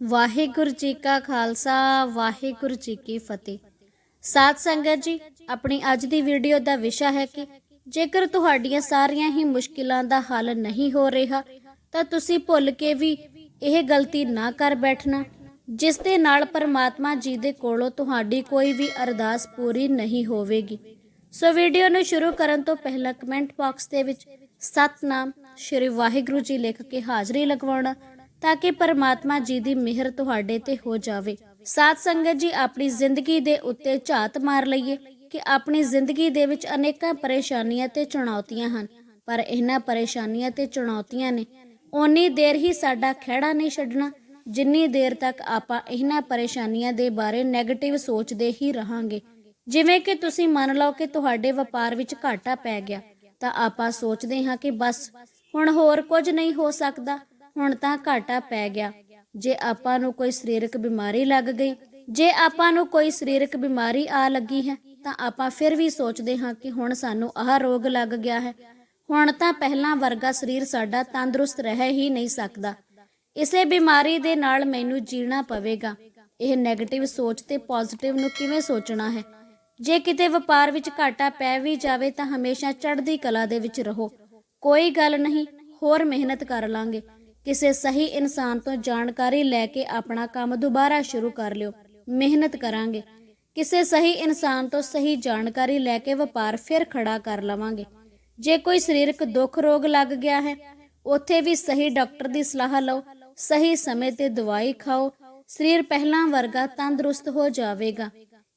ਵਾਹਿਗੁਰੂ ਜੀ ਕਾ ਖਾਲਸਾ, ਵਾਹਿਗੁਰੂ ਜੀ ਕੀ ਫਤਿਹ। ਸਾਧ ਸੰਗਤ ਜੀ, ਆਪਣੀ ਅੱਜ ਦੀ ਵੀਡੀਓ ਦਾ ਵਿਸ਼ਾ ਹੈ ਕਿ ਜੇਕਰ ਤੁਹਾਡੀਆਂ ਸਾਰੀਆਂ ਹੀ ਮੁਸ਼ਕਿਲਾਂ ਦਾ ਹੱਲ ਨਹੀਂ ਹੋ ਰਿਹਾ, ਤਾਂ ਤੁਸੀਂ ਭੁੱਲ ਕੇ ਵੀ ਇਹ ਗਲਤੀ ਨਾ ਕਰ ਬੈਠਣਾ, ਜਿਸ ਦੇ ਨਾਲ ਪਰਮਾਤਮਾ ਜੀ ਦੇ ਕੋਲੋਂ ਤੁਹਾਡੀ ਕੋਈ ਵੀ ਅਰਦਾਸ ਪੂਰੀ ਨਹੀਂ ਹੋਵੇਗੀ। ਸੋ ਵੀਡੀਓ ਨੂੰ ਸ਼ੁਰੂ ਕਰਨ ਤੋਂ ਪਹਿਲਾਂ ਕਮੈਂਟ ਬਾਕਸ ਦੇ ਵਿੱਚ ਸਤਨਾਮ ਸ਼੍ਰੀ ਵਾਹਿਗੁਰੂ ਜੀ ਲਿਖ ਕੇ ਹਾਜ਼ਰੀ ਲਗਵਾਉਣਾ। ਤਾਂ ਕਿ ਪਰਮਾਤਮਾ ਜੀ ਦੀ ਮਿਹਰ ਤੁਹਾਡੇ ਤੇ ਹੋ ਜਾਵੇ। ਸਾਧ ਸੰਗਤ ਜੀ, ਆਪਣੀ ਜ਼ਿੰਦਗੀ ਦੇ ਉੱਤੇ ਝਾਤ ਮਾਰ ਲਈਏ ਕਿ ਆਪਣੀ ਜ਼ਿੰਦਗੀ ਦੇ ਵਿੱਚ ਅਨੇਕਾਂ ਪਰੇਸ਼ਾਨੀਆਂ ਤੇ ਚੁਣੌਤੀਆਂ ਹਨ। ਪਰ ਇਹਨਾਂ ਪਰੇਸ਼ਾਨੀਆਂ ਤੇ ਚੁਣੌਤੀਆਂ ਨੇ ਓਨੀ ਦੇਰ ਹੀ ਸਾਡਾ ਖਹਿੜਾ ਨਹੀਂ ਛੱਡਣਾ, ਜਿੰਨੀ ਦੇਰ ਤੱਕ ਆਪਾਂ ਇਹਨਾਂ ਪਰੇਸ਼ਾਨੀਆਂ ਦੇ ਬਾਰੇ 네ਗੇਟਿਵ ਸੋਚਦੇ ਹੀ ਰਹਾਂਗੇ। ਜਿਵੇਂ ਕਿ ਤੁਸੀਂ ਮੰਨ ਲਓ ਕਿ ਤੁਹਾਡੇ ਵਪਾਰ ਵਿੱਚ ਘਾਟਾ ਪੈ ਗਿਆ, ਤਾਂ ਆਪਾਂ ਸੋਚਦੇ ਹਾਂ ਕਿ ਬਸ, ਹੁਣ ਹੋਰ ਕੁਝ ਨਹੀਂ ਹੋ ਸਕਦਾ। ਹੁਣ ਤਾਂ ਘਾਟਾ ਪੈ ਗਿਆ। ਜੇ ਆਪਾਂ ਨੂੰ ਕੋਈ ਸਰੀਰਕ ਬਿਮਾਰੀ ਲੱਗ ਗਈ, ਜੇ ਆਪਾਂ ਨੂੰ ਕੋਈ ਸਰੀਰਕ ਬਿਮਾਰੀ ਆ ਲੱਗੀ ਹੈ, ਤਾਂ ਆਪਾਂ ਫਿਰ ਵੀ ਸੋਚਦੇ ਹਾਂ ਕਿ ਹੁਣ ਸਾਨੂੰ ਆਹ ਰੋਗ ਲੱਗ ਗਿਆ ਹੈ। ਹੁਣ ਤਾਂ ਪਹਿਲਾਂ ਵਰਗਾ ਸਰੀਰ ਸਾਡਾ ਤੰਦਰੁਸਤ ਰਹਿ ਹੀ ਨਹੀਂ ਸਕਦਾ। ਇਸੇ ਬਿਮਾਰੀ ਦੇ ਨਾਲ ਮੈਨੂੰ ਜੀਣਾ ਪਵੇਗਾ। ਇਹ 네ਗੇਟਿਵ ਸੋਚ ਤੇ ਪੋਜ਼ਿਟਿਵ ਨੂੰ ਕਿਵੇਂ ਸੋਚਣਾ ਹੈ? ਜੇ ਕਿਤੇ ਵਪਾਰ ਵਿੱਚ ਘਾਟਾ ਪੈ ਵੀ ਜਾਵੇ ਤਾਂ ਹਮੇਸ਼ਾ ਚੜ੍ਹਦੀ ਕਲਾ ਦੇ ਵਿੱਚ ਰਹੋ। ਕੋਈ ਗੱਲ ਨਹੀਂ, ਹੋਰ ਮਿਹਨਤ ਕਰ ਲਾਂਗੇ। ਕਿਸੇ ਸਹੀ ਇਨਸਾਨ ਤੋਂ ਜਾਣਕਾਰੀ ਲੈ ਕੇ ਆਪਣਾ ਕੰਮ ਦੁਬਾਰਾ ਸ਼ੁਰੂ ਕਰ ਲਿਓ। ਮਿਹਨਤ ਕਰਾਂਗੇ। ਕਿਸੇ ਸਹੀ ਇਨਸਾਨ ਤੋਂ ਸਹੀ ਜਾਣਕਾਰੀ ਲੈ ਕੇ ਵਪਾਰ ਫਿਰ ਖੜਾ ਕਰ ਲਵਾਂਗੇ। ਜੇ ਕੋਈ ਸਰੀਰਕ ਦੁੱਖ ਰੋਗ ਲੱਗ ਗਿਆ ਹੈ, ਉੱਥੇ ਵੀ ਸਹੀ ਡਾਕਟਰ ਦੀ ਸਲਾਹ ਲਓ, ਸਹੀ ਸਮੇਂ ਤੇ ਦਵਾਈ ਖਾਓ, ਸਰੀਰ ਪਹਿਲਾਂ ਵਰਗਾ ਤੰਦਰੁਸਤ ਹੋ ਜਾਵੇਗਾ।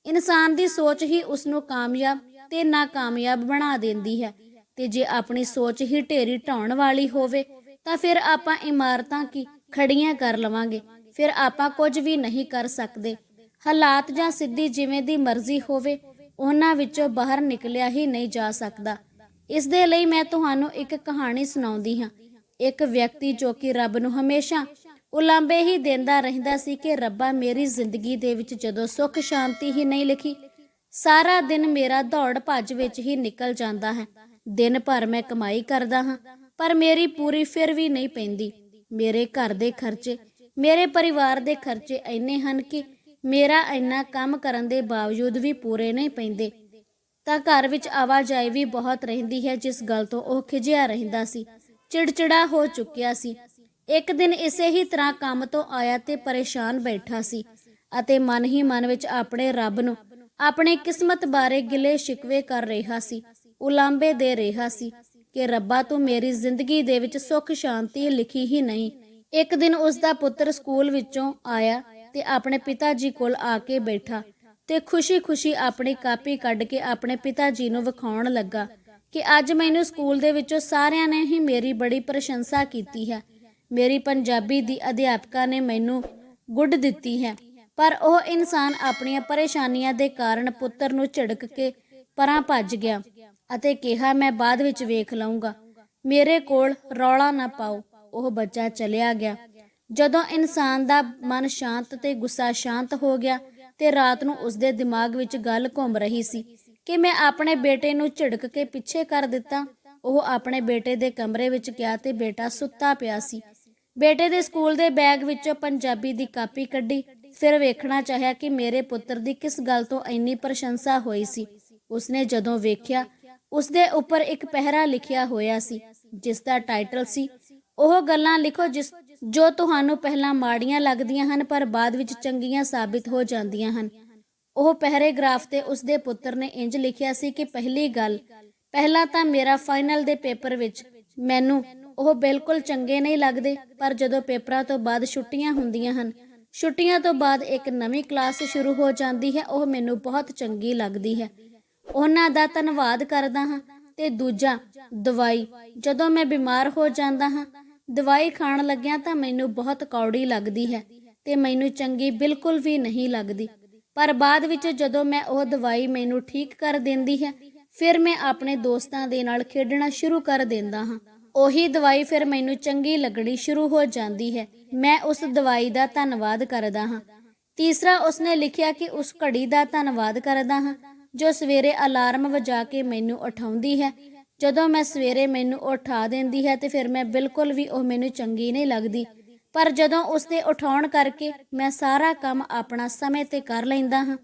ਇਨਸਾਨ ਦੀ ਸੋਚ ਹੀ ਉਸ ਨੂੰ ਕਾਮਯਾਬ ਤੇ ਨਾਕਾਮਯਾਬ ਬਣਾ ਦਿੰਦੀ ਹੈ ਤੇ ਜੇ ਆਪਣੀ ਸੋਚ ਹੀ ਢੇਰੀ ਢਾਉਣ ਵਾਲੀ ਹੋਵੇ ਤਾਂ ਫਿਰ ਆਪਾਂ ਇਮਾਰਤਾਂ ਕੀ ਖੜੀਆਂ ਕਰ ਲਵਾਂਗੇ। ਫਿਰ ਆਪਾਂ ਕੁਝ ਵੀ ਨਹੀਂ ਕਰ ਸਕਦੇ। ਹਾਲਾਤ ਜਾਂ ਸਿੱਧੀ ਜਿਵੇਂ ਦੀ ਮਰਜ਼ੀ ਹੋਵੇ, ਉਹਨਾਂ ਵਿੱਚੋਂ ਬਾਹਰ ਨਿਕਲਿਆ ਹੀ ਨਹੀਂ ਜਾ ਸਕਦਾ। ਇਸ ਦੇ ਲਈ ਮੈਂ ਤੁਹਾਨੂੰ ਇੱਕ ਕਹਾਣੀ ਸੁਣਾਉਂਦੀ ਹਾਂ। ਇੱਕ ਵਿਅਕਤੀ ਜੋ ਕਿ ਰੱਬ ਨੂੰ ਹਮੇਸ਼ਾ ਉਲਾਂਬੇ ਹੀ ਦਿੰਦਾ ਰਹਿੰਦਾ ਸੀ ਕਿ ਰੱਬਾ ਮੇਰੀ ਜ਼ਿੰਦਗੀ ਦੇ ਵਿੱਚ ਜਦੋਂ ਸੁੱਖ, ਸ਼ਾਂਤੀ ਹੀ ਨਹੀਂ ਲਿਖੀ, ਸਾਰਾ ਦਿਨ ਮੇਰਾ ਦੌੜ ਭੱਜ ਵਿੱਚ ਹੀ ਨਿਕਲ ਜਾਂਦਾ ਹੈ। ਦਿਨ ਭਰ ਮੈਂ ਕਮਾਈ ਕਰਦਾ ਹਾਂ। ਪਰ ਮੇਰੀ ਪੂਰੀ ਫਿਰ ਵੀ ਨਹੀਂ ਪੈਂਦੀ। ਮੇਰੇ ਘਰ ਦੇ ਖਰਚੇ, ਮੇਰੇ ਪਰਿਵਾਰ ਦੇ ਖਰਚੇ ਇੰਨੇ ਹਨ ਕਿ ਮੇਰਾ ਇੰਨਾ ਕੰਮ ਕਰਨ ਦੇ ਬਾਵਜੂਦ ਵੀ ਪੂਰੇ ਨਹੀਂ ਪੈਂਦੇ। ਤਾਂ ਘਰ ਵਿੱਚ ਆਵਾਜਾਈ ਵੀ ਬਹੁਤ ਰਹਿੰਦੀ ਹੈ, ਜਿਸ ਗੱਲ ਤੋਂ ਉਹ ਖਿਜਿਆ ਰਹਿੰਦਾ ਸੀ। ਚਿੜਚਿੜਾ ਹੋ ਚੁੱਕਿਆ ਸੀ। ਇੱਕ ਦਿਨ ਇਸੇ ਹੀ ਤਰ੍ਹਾਂ ਕੰਮ ਤੋਂ ਆਇਆ ਤੇ ਪਰੇਸ਼ਾਨ ਬੈਠਾ ਸੀ ਅਤੇ ਮਨ ਹੀ ਮਨ ਵਿੱਚ ਆਪਣੇ ਰੱਬ ਨੂੰ, ਆਪਣੀ ਕਿਸਮਤ ਬਾਰੇ ਗਿਲੇ ਸ਼ਿਕਵੇ ਕਰ ਰਿਹਾ ਸੀ ਉਲਾਂਬੇ ਦੇ ਰਿਹਾ ਸੀ। ਕਿ ਰੱਬਾ ਤੂੰ ਮੇਰੀ ਜ਼ਿੰਦਗੀ ਦੇ ਵਿੱਚ ਸੁੱਖ, ਸ਼ਾਂਤੀ ਲਿਖੀ ਹੀ ਨਹੀਂ। ਇੱਕ ਦਿਨ ਉਸ ਦਾ ਪੁੱਤਰ ਸਕੂਲ ਵਿੱਚੋਂ ਆਇਆ ਤੇ ਆਪਣੇ ਪਿਤਾ ਜੀ ਕੋਲ ਆ ਕੇ ਬੈਠਾ ਤੇ ਖੁਸ਼ੀ-ਖੁਸ਼ੀ ਆਪਣੀ ਕਾਪੀ ਕੱਢ ਕੇ ਆਪਣੇ ਪਿਤਾ ਜੀ ਨੂੰ ਵਿਖਾਉਣ ਲੱਗਾ ਕਿ ਅੱਜ ਮੈਨੂੰ ਸਕੂਲ ਦੇ ਵਿੱਚੋਂ ਸਾਰਿਆਂ ਨੇ ਹੀ ਮੇਰੀ ਬੜੀ ਪ੍ਰਸ਼ੰਸਾ ਕੀਤੀ ਹੈ। ਮੇਰੀ ਪੰਜਾਬੀ ਦੀ ਅਧਿਆਪਕਾ ਨੇ ਮੈਨੂੰ ਗੁੱਡ ਦਿੱਤੀ ਹੈ। ਪਰ ਉਹ ਇਨਸਾਨ ਆਪਣੀਆਂ ਪਰੇਸ਼ਾਨੀਆਂ ਦੇ ਕਾਰਨ ਪੁੱਤਰ ਨੂੰ ਝਿੜਕ ਕੇ ਪਰਾਂ ਭੱਜ ਗਿਆ। ਅਤੇ ਕਿਹਾ, ਮੈਂ ਬਾਅਦ ਵਿੱਚ ਵੇਖ ਲਵਾਂਗਾ ਮੇਰੇ ਕੋਲ ਰੌਲਾ ਨਾ ਪਾਓ। ਉਹ ਬੱਚਾ ਚਲਿਆ ਗਿਆ। ਜਦੋਂ ਇਨਸਾਨ ਦਾ ਮਨ ਸ਼ਾਂਤ ਤੇ ਗੁੱਸਾ ਸ਼ਾਂਤ ਹੋ ਗਿਆ ਤੇ ਰਾਤ ਨੂੰ ਉਸਦੇ ਦਿਮਾਗ ਵਿੱਚ ਗੱਲ ਘੁੰਮ ਰਹੀ ਸੀ ਕਿ ਮੈਂ ਆਪਣੇ ਬੇਟੇ ਨੂੰ ਝਿੜਕ ਕੇ ਪਿੱਛੇ ਕਰ ਦਿੱਤਾ। ਉਹ ਆਪਣੇ ਬੇਟੇ ਦੇ ਕਮਰੇ ਵਿੱਚ ਗਿਆ ਤੇ ਬੇਟਾ ਸੁੱਤਾ ਪਿਆ ਸੀ। ਬੇਟੇ ਦੇ ਸਕੂਲ ਦੇ ਬੈਗ ਵਿੱਚੋਂ ਪੰਜਾਬੀ ਦੀ ਕਾਪੀ ਕੱਢੀ। ਫਿਰ ਵੇਖਣਾ ਚਾਹਿਆ ਕਿ ਮੇਰੇ ਪੁੱਤਰ ਦੀ ਕਿਸ ਗੱਲ ਤੋਂ ਇੰਨੀ ਪ੍ਰਸ਼ੰਸਾ ਹੋਈ ਸੀ। ਉਸਨੇ ਜਦੋਂ ਵੇਖਿਆ ਉਸਦੇ ਉੱਪਰ ਇੱਕ ਪਹਿਰਾ ਲਿਖਿਆ ਹੋਇਆ ਸੀ, ਜਿਸ ਦਾ ਟਾਈਟਲ ਸੀ, ਉਹ ਗੱਲਾਂ ਲਿਖੋ ਜਿਸ, ਜੋ ਤੁਹਾਨੂੰ ਪਹਿਲਾਂ ਮਾੜੀਆਂ ਲੱਗਦੀਆਂ ਹਨ, ਪਰ ਬਾਅਦ ਵਿੱਚ ਚੰਗੀਆਂ ਸਾਬਿਤ ਹੋ ਜਾਂਦੀਆਂ ਹਨ। ਉਹ ਪਹਿਰੇਗ੍ਰਾਫ ਤੇ ਉਸਦੇ ਪੁੱਤਰ ਨੇ ਇੰਜ ਲਿਖਿਆ ਸੀ ਕਿ ਪਹਿਲੀ ਗੱਲ, ਪਹਿਲਾਂ ਤਾਂ ਮੇਰਾ ਫਾਈਨਲ ਦੇ ਪੇਪਰ ਵਿੱਚ ਮੈਨੂੰ ਉਹ ਬਿਲਕੁਲ ਚੰਗੇ ਨਹੀਂ ਲੱਗਦੇ, ਪਰ ਜਦੋਂ ਪੇਪਰਾਂ ਤੋਂ ਬਾਅਦ ਛੁੱਟੀਆਂ ਹੁੰਦੀਆਂ ਹਨ, ਛੁੱਟੀਆਂ ਤੋਂ ਬਾਅਦ ਇੱਕ ਨਵੀਂ ਕਲਾਸ ਸ਼ੁਰੂ ਹੋ ਜਾਂਦੀ ਹੈ, ਉਹ ਮੈਨੂੰ ਬਹੁਤ ਚੰਗੀ ਲੱਗਦੀ ਹੈ। ਉਹਨਾਂ ਦਾ ਧੰਨਵਾਦ ਕਰਦਾ ਹਾਂ ਤੇ ਦੂਜਾ, ਦਵਾਈ। ਜਦੋਂ ਮੈਂ ਬਿਮਾਰ ਹੋ ਜਾਂਦਾ ਹਾਂ, ਦਵਾਈ ਖਾਣ ਲੱਗਿਆ ਤਾਂ ਮੈਨੂੰ ਬਹੁਤ ਕੌੜੀ ਲੱਗਦੀ ਹੈ ਤੇ ਮੈਨੂੰ ਚੰਗੀ ਬਿਲਕੁਲ ਵੀ ਨਹੀਂ ਲੱਗਦੀ। ਪਰ ਬਾਅਦ ਵਿੱਚ ਜਦੋਂ ਮੈਂ ਉਹ ਦਵਾਈ ਮੈਨੂੰ ਠੀਕ ਕਰ ਦਿੰਦੀ ਹੈ, ਫਿਰ ਮੈਂ ਆਪਣੇ ਦੋਸਤਾਂ ਦੇ ਨਾਲ ਖੇਡਣਾ ਸ਼ੁਰੂ ਕਰ ਦਿੰਦਾ ਹਾਂ। ਉਹੀ ਦਵਾਈ ਫਿਰ ਮੈਨੂੰ ਚੰਗੀ ਲੱਗਣੀ ਸ਼ੁਰੂ ਹੋ ਜਾਂਦੀ ਹੈ। ਮੈਂ ਉਸ ਦਵਾਈ ਦਾ ਧੰਨਵਾਦ ਕਰਦਾ ਹਾਂ। ਤੀਸਰਾ, ਉਸਨੇ ਲਿਖਿਆ ਕਿ ਉਸ ਘੜੀ ਦਾ ਧੰਨਵਾਦ ਕਰਦਾ ਹਾਂ ਜੋ ਸਵੇਰੇ ਅਲਾਰਮ ਵਜਾ ਕੇ ਮੈਨੂੰ ਉਠਾਉਂਦੀ ਹੈ। ਜਦੋਂ ਮੈਂ ਸਵੇਰੇ ਮੈਨੂੰ ਉਠਾ ਦਿੰਦੀ ਹੈ ਤੇ ਫਿਰ ਮੈਂ ਬਿਲਕੁਲ ਵੀ ਉਹ ਮੈਨੂੰ ਚੰਗੀ ਨਹੀਂ ਲੱਗਦੀ। ਪਰ ਜਦੋਂ ਉਸ ਦੇ ਉਠਾਉਣ ਕਰਕੇ ਮੈਂ ਸਾਰਾ ਕੰਮ ਆਪਣਾ ਸਮੇਂ ਤੇ ਕਰ ਲੈਂਦਾ ਹਾਂ।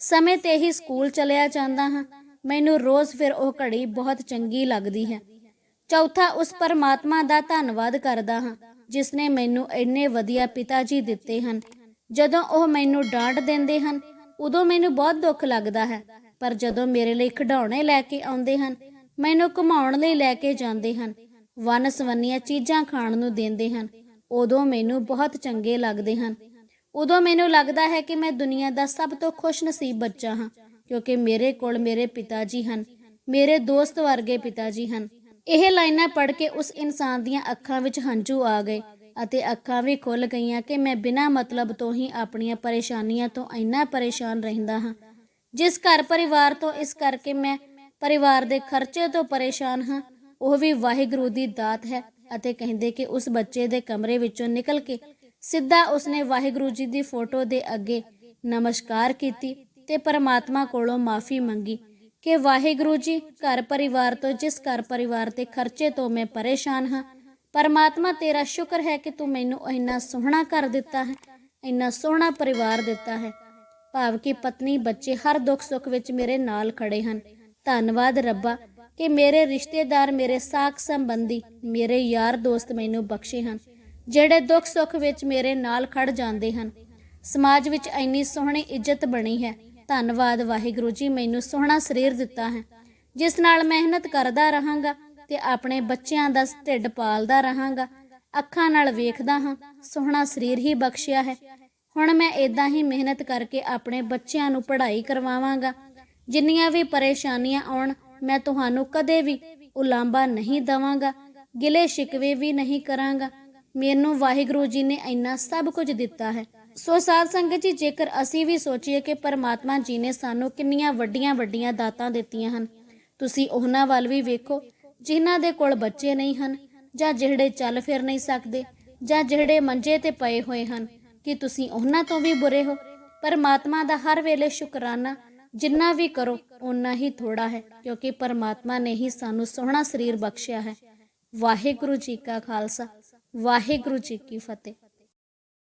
ਸਮੇਂ ਤੇ ਹੀ ਸਕੂਲ ਚਲਿਆ ਜਾਂਦਾ ਹਾਂ। ਮੈਨੂੰ ਰੋਜ਼ ਫਿਰ ਉਹ ਘੜੀ ਬਹੁਤ ਚੰਗੀ ਲੱਗਦੀ ਹੈ। ਚੌਥਾ, ਉਸ ਪਰਮਾਤਮਾ ਦਾ ਧੰਨਵਾਦ ਕਰਦਾ ਹਾਂ ਜਿਸ ਨੇ ਮੈਨੂੰ ਇੰਨੇ ਵਧੀਆ ਪਿਤਾ ਜੀ ਦਿੱਤੇ ਹਨ। ਜਦੋਂ ਉਹ ਮੈਨੂੰ ਡਾਂਟ ਦਿੰਦੇ ਹਨ, ਉਦੋਂ ਮੈਨੂੰ ਬਹੁਤ ਦੁੱਖ ਲੱਗਦਾ ਹੈ। ਪਰ ਜਦੋਂ ਮੇਰੇ ਲਈ ਖਿਡੌਣੇ ਲੈ ਕੇ ਆਉਂਦੇ ਹਨ, ਮੈਨੂੰ ਘੁਮਾਉਣ ਲਈ ਲੈ ਕੇ ਜਾਂਦੇ ਹਨ ਵੰਨ ਸਵੰਨੀਆਂ ਚੀਜ਼ਾਂ ਖਾਣ ਨੂੰ ਦਿੰਦੇ ਹਨ, ਉਦੋਂ ਮੈਨੂੰ ਬਹੁਤ ਚੰਗੇ ਲੱਗਦੇ ਹਨ। ਉਦੋਂ ਮੈਨੂੰ ਲੱਗਦਾ ਹੈ ਕਿ ਮੈਂ ਦੁਨੀਆ ਦਾ ਸਭ ਤੋਂ ਖੁਸ਼ਨਸੀਬ ਬੱਚਾ ਹਾਂ, ਕਿਉਂਕਿ ਮੇਰੇ ਕੋਲ ਮੇਰੇ ਪਿਤਾ ਜੀ ਹਨ, ਮੇਰੇ ਦੋਸਤ ਵਰਗੇ ਪਿਤਾ ਜੀ ਹਨ। ਇਹ ਲਾਈਨਾਂ ਪੜ੍ਹ ਕੇ ਉਸ ਇਨਸਾਨ ਦੀਆਂ ਅੱਖਾਂ ਵਿੱਚ ਹੰਝੂ ਆ ਗਏ ਅਤੇ ਅੱਖਾਂ ਵੀ ਖੁੱਲ ਗਈਆਂ ਕਿ ਮੈਂ ਬਿਨਾਂ ਮਤਲਬ ਤੋਂ ਹੀ ਆਪਣੀਆਂ ਪਰੇਸ਼ਾਨੀਆਂ ਤੋਂ ਇੰਨਾ ਪਰੇਸ਼ਾਨ ਰਹਿੰਦਾ ਹਾਂ ਜਿਸ ਘਰ ਪਰਿਵਾਰ ਤੋਂ ਇਸ ਕਰਕੇ ਮੈਂ ਪਰਿਵਾਰ ਦੇ ਖਰਚੇ ਤੋਂ ਪਰੇਸ਼ਾਨ ਹਾਂ, ਉਹ ਵੀ ਵਾਹਿਗੁਰੂ ਦੀ ਦਾਤ ਹੈ ਅਤੇ ਕਹਿੰਦੇ ਕਿ ਉਸ ਬੱਚੇ ਦੇ ਕਮਰੇ ਵਿੱਚੋਂ ਨਿਕਲ ਕੇ ਸਿੱਧਾ ਉਸਨੇ ਵਾਹਿਗੁਰੂ ਜੀ ਦੀ ਫੋਟੋ ਦੇ ਅੱਗੇ ਨਮਸਕਾਰ ਕੀਤੀ ਤੇ ਪਰਮਾਤਮਾ ਕੋਲੋਂ ਮਾਫੀ ਮੰਗੀ ਕਿ ਵਾਹਿਗੁਰੂ ਜੀ, ਘਰ ਪਰਿਵਾਰ ਤੋਂ ਜਿਸ ਘਰ ਪਰਿਵਾਰ ਦੇ ਖਰਚੇ ਤੋਂ ਮੈਂ ਪਰੇਸ਼ਾਨ ਹਾਂ, ਪਰਮਾਤਮਾ ਤੇਰਾ ਸ਼ੁਕਰ ਹੈ ਕਿ ਤੂੰ ਮੈਨੂੰ ਇੰਨਾ ਸੋਹਣਾ ਘਰ ਦਿੱਤਾ ਹੈ, ਇੰਨਾ ਸੋਹਣਾ ਪਰਿਵਾਰ ਦਿੱਤਾ ਹੈ। ਭਾਵ ਕਿ ਪਤਨੀ, ਬੱਚੇ ਹਰ ਦੁੱਖ ਸੁੱਖ ਵਿੱਚ ਮੇਰੇ ਨਾਲ ਖੜੇ ਹਨ। ਧੰਨਵਾਦ ਰੱਬਾ ਕਿ ਮੇਰੇ ਰਿਸ਼ਤੇਦਾਰ, ਮੇਰੇ ਸਾਖ ਸੰਬੰਧੀ, ਮੇਰੇ ਯਾਰ ਦੋਸਤ ਮੈਨੂੰ ਬਖਸ਼ੇ ਹਨ, ਜਿਹੜੇ ਦੁੱਖ ਸੁੱਖ ਵਿੱਚ ਮੇਰੇ ਨਾਲ ਖੜ ਜਾਂਦੇ ਹਨ। ਸਮਾਜ ਵਿੱਚ ਇੰਨੀ ਸੋਹਣੀ ਇੱਜ਼ਤ ਬਣੀ ਹੈ। ਧੰਨਵਾਦ, ਵਾਹਿਗੁਰੂ ਜੀ, ਮੈਨੂੰ ਸੋਹਣਾ ਸਰੀਰ ਦਿੱਤਾ ਹੈ। ਜਿਸ ਨਾਲ ਮਿਹਨਤ ਕਰਦਾ ਰਹਾਂਗਾ ਤੇ ਆਪਣੇ ਬੱਚਿਆਂ ਦਾ ਢਿੱਡ ਪਾਲਦਾ ਰਹਾਂਗਾ। ਅੱਖਾਂ ਨਾਲ ਵੇਖਦਾ ਹਾਂ, ਸੋਹਣਾ ਸਰੀਰ ਹੀ ਬਖਸ਼ਿਆ ਹੈ। ਹੁਣ ਮੈਂ ਇਦਾਂ ਹੀ ਮਿਹਨਤ ਕਰਕੇ ਆਪਣੇ ਬੱਚਿਆਂ ਨੂੰ ਪੜ੍ਹਾਈ ਕਰਵਾਵਾਂਗਾ। ਜਿੰਨੀਆਂ ਵੀ ਪਰੇਸ਼ਾਨੀਆਂ ਆਉਣ, ਮੈਂ ਤੁਹਾਨੂੰ ਕਦੇ ਵੀ ਉਲਾਂਭਾ ਨਹੀਂ ਦਵਾਂਗਾ। ਗਿਲੇ ਸ਼ਿਕਵੇ ਵੀ ਨਹੀਂ ਕਰਾਂਗਾ। ਮੈਨੂੰ ਵਾਹਿਗੁਰੂ ਜੀ ਨੇ ਇੰਨਾ ਸਭ ਕੁਝ ਦਿੱਤਾ ਹੈ। ਸੋ ਸਾਧ ਸੰਗਤ ਜੀ, ਜੇਕਰ ਅਸੀਂ ਵੀ ਸੋਚੀਏ ਕਿ ਪਰਮਾਤਮਾ ਜੀ ਨੇ ਸਾਨੂੰ ਕਿੰਨੀਆਂ ਵੱਡੀਆਂ ਵੱਡੀਆਂ ਦਾਤਾਂ ਦਿੱਤੀਆਂ ਹਨ, ਤੁਸੀਂ ਉਹਨਾਂ ਵੱਲ ਵੀ ਵੇਖੋ, ਜਿਨ੍ਹਾਂ ਦੇ ਕੋਲ ਬੱਚੇ ਨਹੀਂ ਹਨ, ਜਾਂ ਜਿਹੜੇ ਚੱਲ ਫਿਰ ਨਹੀਂ ਸਕਦੇ, ਜਾਂ ਜਿਹੜੇ ਮੰਜੇ ਤੇ ਪਏ ਹੋਏ ਹਨ। ਕਿ ਤੁਸੀਂ ਉਹਨਾਂ ਤੋਂ ਵੀ ਬੁਰੇ ਹੋ। ਪਰਮਾਤਮਾ ਦਾ ਹਰ ਵੇਲੇ ਸ਼ੁਕਰਾਨਾ, ਜਿੰਨਾ ਵੀ ਕਰੋ ਉਨਾ ਹੀ ਥੋੜਾ ਹੈ, ਕਿਉਂਕਿ ਪਰਮਾਤਮਾ ਨੇ ਹੀ ਸਾਨੂੰ ਸੋਹਣਾ ਸਰੀਰ ਬਖਸ਼ਿਆ ਹੈ। ਵਾਹਿਗੁਰੂ ਜੀ ਕਾ ਖਾਲਸਾ, ਵਾਹਿਗੁਰੂ ਜੀ ਕੀ ਫਤਿਹ।